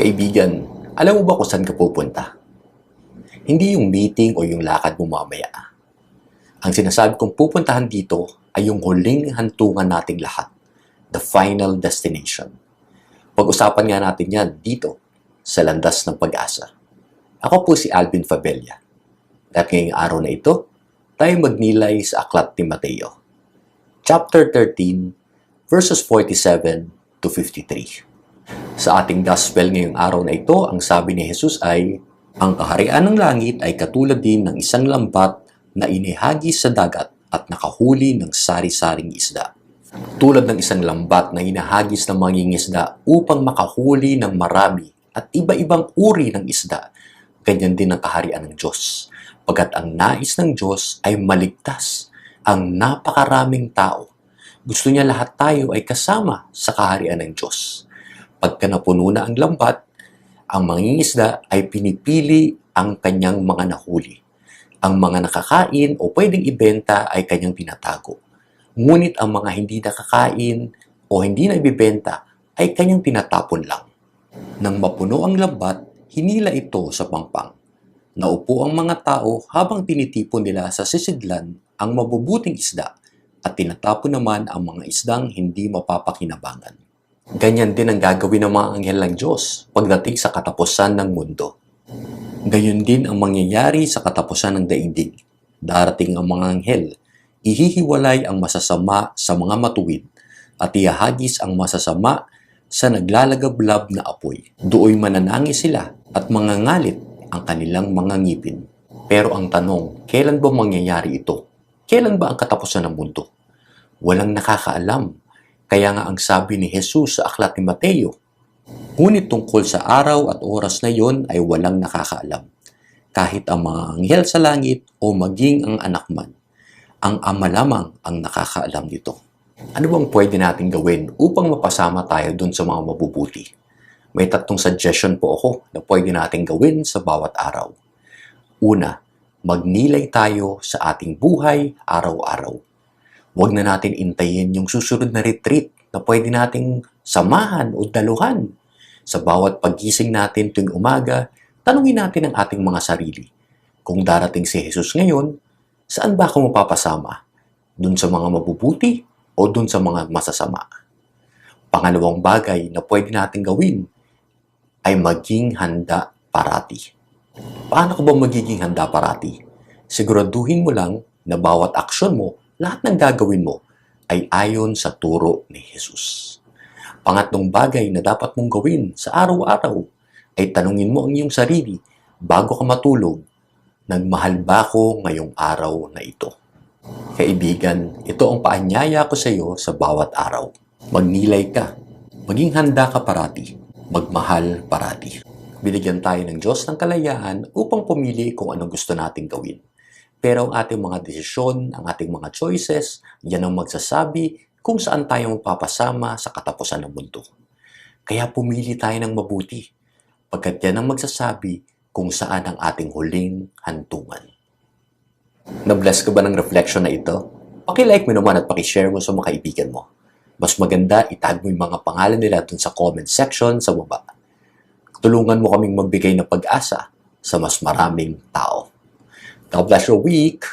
Kaibigan, alam mo ba kung saan ka pupunta? Hindi yung meeting o yung lakad mo mamaya. Ang sinasabi kong pupuntahan dito ay yung huling hantungan nating lahat. The final destination. Pag-usapan nga natin yan dito sa Landas ng Pag-asa. Ako po si Alvin Fabella. At ngayong araw na ito, tayo magnilay sa Aklat ni Mateo. Chapter 13, verses 47 to 53. Sa ating gospel ngayong araw na ito, ang sabi ni Jesus ay, Ang kaharian ng langit ay katulad din ng isang lambat na inihagis sa dagat at nakahuli ng sari-saring isda. Tulad ng isang lambat na inahagis ng mangingisda upang makahuli ng marami at iba-ibang uri ng isda, ganyan din ang kaharian ng Diyos. Pagkat ang nais ng Diyos ay maligtas ang napakaraming tao. Gusto niya lahat tayo ay kasama sa kaharian ng Diyos. Pagka napuno na ang lambat, ang mangingisda ay pinipili ang kanyang mga nahuli. Ang mga nakakain o pwedeng ibenta ay kanyang tinatago. Ngunit ang mga hindi nakakain o hindi na ibibenta ay kanyang tinatapon lang. Nang mapuno ang lambat, hinila ito sa pangpang. Naupo ang mga tao habang tinitipon nila sa sisidlan ang mabubuting isda at tinatapon naman ang mga isdang hindi mapapakinabangan. Ganyan din ang gagawin ng mga anghel ng Diyos pagdating sa katapusan ng mundo. Gayon din ang mangyayari sa katapusan ng daigdig. Darating ang mga anghel, ihihiwalay ang masasama sa mga matuwid at ihahagis ang masasama sa naglalagablab na apoy. Dooy mananangis sila at mangangalit ang kanilang mga ngipin. Pero ang tanong, kailan ba mangyayari ito? Kailan ba ang katapusan ng mundo? Walang nakakaalam. Kaya nga ang sabi ni Jesus sa aklat ni Mateo, Ngunit tungkol sa araw at oras na yon ay walang nakakaalam. Kahit ang mga anghel sa langit o maging ang anak man. Ang ama lamang ang nakakaalam nito. Ano bang pwede natin gawin upang mapasama tayo dun sa mga mabubuti? May tatlong suggestion po ako na pwede natin gawin sa bawat araw. Una, magnilay tayo sa ating buhay araw-araw. Huwag na natin intayin yung susunod na retreat na pwede nating samahan o daluhan. Sa bawat pagising natin tuwing umaga, tanungin natin ang ating mga sarili. Kung darating si Jesus ngayon, saan ba ako mapapasama? Dun sa mga mabubuti o dun sa mga masasama? Pangalawang bagay na pwede natin gawin ay maging handa parati. Paano ko ba magiging handa parati? Siguraduhin mo lang na bawat aksyon mo, lahat ng gagawin mo, ay ayon sa turo ni Jesus. Pangatlong bagay na dapat mong gawin sa araw-araw ay tanungin mo ang iyong sarili bago ka matulog, nagmahal ba ako ngayong araw na ito? Kaibigan, ito ang paanyaya ko sa iyo sa bawat araw. Magnilay ka, maging handa ka parati, magmahal parati. Binigyan tayo ng Diyos ng kalayaan upang pumili kung anong gusto nating gawin. Pero ang ating mga desisyon, ang ating mga choices, yan ang magsasabi kung saan tayo magpapasama sa katapusan ng mundo. Kaya pumili tayo ng mabuti, pagkat yan ang magsasabi kung saan ang ating huling hantungan. Na-bless ka ba ng reflection na ito? Pakilike mo naman at pakishare mo sa mga kaibigan mo. Mas maganda, itag mo yung mga pangalan nila dun sa comment section sa baba. Tulungan mo kaming magbigay ng pag-asa sa mas maraming tao. God bless your week!